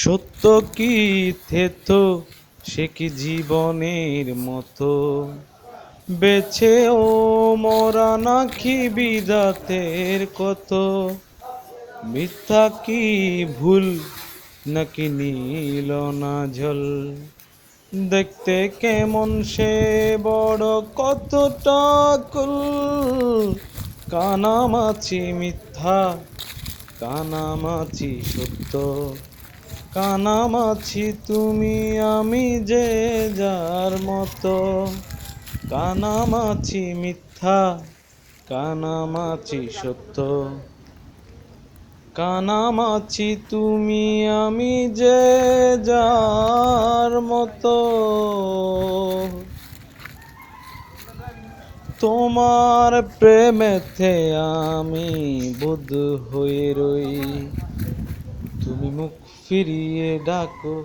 সত্য কি থেত? সে কি জীবনের মতো? বেছে ও মরা নাকি বিদাতের কত? মিথ্যা কি ভুল? নাকি নীল না ঝল? দেখতে কেমন সে বড় কতটা কুল? কানামাছি মিথ্যা, কানামাছি সত্য। কানামাছি তুমি আমি যে যার মতো। কানামাছি মিথ্যা কানামাছি সত্য। কানামাছি তুমি আমি যে যার মতো। তোমার প্রেমেতে আমি বুধ হয়ে রই। তুমি মুখ ফিরিয়ে ডাকো